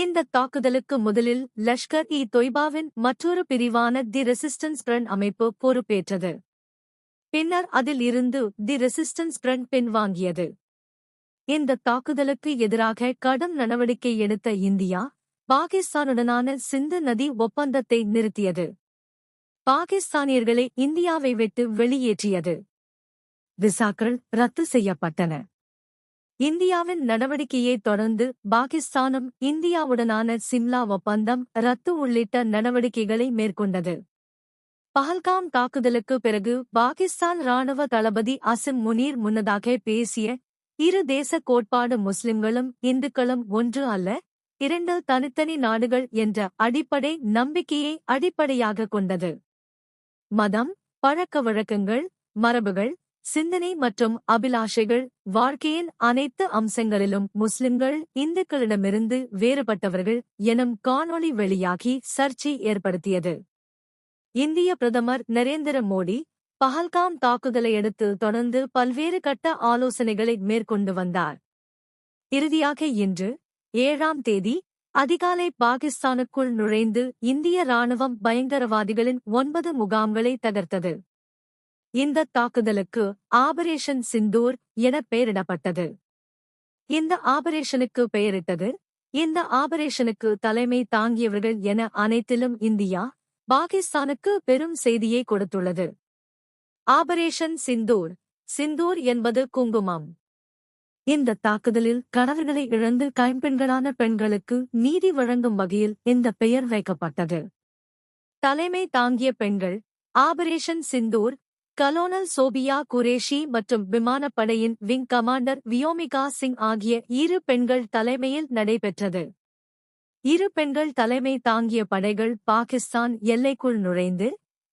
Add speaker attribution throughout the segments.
Speaker 1: இந்த தாக்குதலுக்கு முதலில் லஷ்கர் இ தொய்பாவின் மற்றொரு பிரிவான தி ரெசிஸ்டன்ஸ் பிரண்ட் அமைப்பு பொறுப்பேற்றது. பின்னர் அதில் இருந்து தி ரெசிஸ்டன்ஸ் பிரண்ட் பின்வாங்கியது. இந்த தாக்குதலுக்கு எதிராக கடும் நடவடிக்கை எடுத்த இந்தியா பாகிஸ்தானுடனான சிந்து நதி ஒப்பந்தத்தை நிறுத்தியது. பாகிஸ்தானியர்களை இந்தியாவை விட்டு வெளியேற்றியது. விசாக்கள் ரத்து செய்யப்பட்டன. இந்தியாவின் நடவடிக்கையை தொடர்ந்து பாகிஸ்தானும் இந்தியாவுடனான சிம்லா ஒப்பந்தம் ரத்து உள்ளிட்ட நடவடிக்கைகளை மேற்கொண்டது. பஹல்காம் தாக்குதலுக்கு பிறகு பாகிஸ்தான் ராணுவ தளபதி அசிம் முனீர் முன்னதாக பேசிய இரு தேச கோட்பாடு முஸ்லிம்களும் இந்துக்களும் ஒன்று அல்ல இரண்டு தனித்தனி நாடுகள் என்ற அடிப்படை நம்பிக்கையை அடிப்படையாக கொண்டது. மதம் பழக்க வழக்கங்கள் மரபுகள் சிந்தனை மற்றும் அபிலாஷைகள் வாழ்க்கையின் அனைத்து அம்சங்களிலும் முஸ்லிம்கள் இந்துக்களிடமிருந்து வேறுபட்டவர்கள் எனும் காணொளி வெளியாகி சர்ச்சை ஏற்படுத்தியது. இந்திய பிரதமர் நரேந்திர மோடி பஹல்காம் தாக்குதலையடுத்து தொடர்ந்து பல்வேறு கட்ட ஆலோசனைகளை மேற்கொண்டு வந்தார். இறுதியாக இன்று ஏழாம் தேதி அதிகாலை பாகிஸ்தானுக்குள் நுழைந்து இந்திய ராணுவம் பயங்கரவாதிகளின் ஒன்பது முகாம்களை தகர்த்தது. இந்த தாக்குதலுக்கு ஆபரேஷன் சிந்தூர் என பெயரிடப்பட்டது. இந்த ஆபரேஷனுக்கு பெயரிட்டது. இந்த ஆபரேஷனுக்கு தலைமை தாங்கியவர்கள் என அனைத்திலும் இந்தியா பாகிஸ்தானுக்கு பெரும் செய்தியை கொடுத்துள்ளது. ஆபரேஷன் சிந்தூர் சிந்தூர் என்பது குங்குமம். இந்த தாக்குதலில் கணவர்களை இழந்து கைம்பெண்களான பெண்களுக்கு நீதி வழங்கும் வகையில் இந்த பெயர் வைக்கப்பட்டது. தலைமை தாங்கிய பெண்கள் ஆபரேஷன் சிந்தூர் கலோனல் சோபியா குரேஷி மற்றும் விமானப்படையின் விங் கமாண்டர் வியோமிகா சிங் ஆகிய இரு பெண்கள் தலைமையில் நடைபெற்றது. இரு பெண்கள் தலைமை தாங்கிய படைகள் பாகிஸ்தான் எல்லைக்குள் நுழைந்து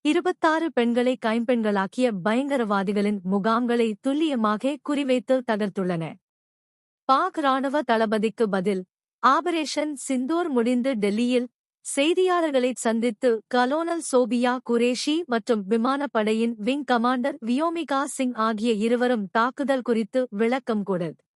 Speaker 1: இருபத்தாறு பெண்களை கைம்பெண்களாக்கிய பயங்கரவாதிகளின் முகாம்களை துல்லியமாக குறிவைத்து தகர்த்துள்ளன. பாக் ராணுவ தளபதிக்கு பதில் ஆபரேஷன் சிந்தூர் முடிந்து டெல்லியில் செய்தியாளர்களை சந்தித்து கலோனல் சோபியா குரேஷி மற்றும் விமானப்படையின் விங் கமாண்டர் வியோமிகா சிங் ஆகிய இருவரும் தாக்குதல் குறித்து விளக்கம் கொடு.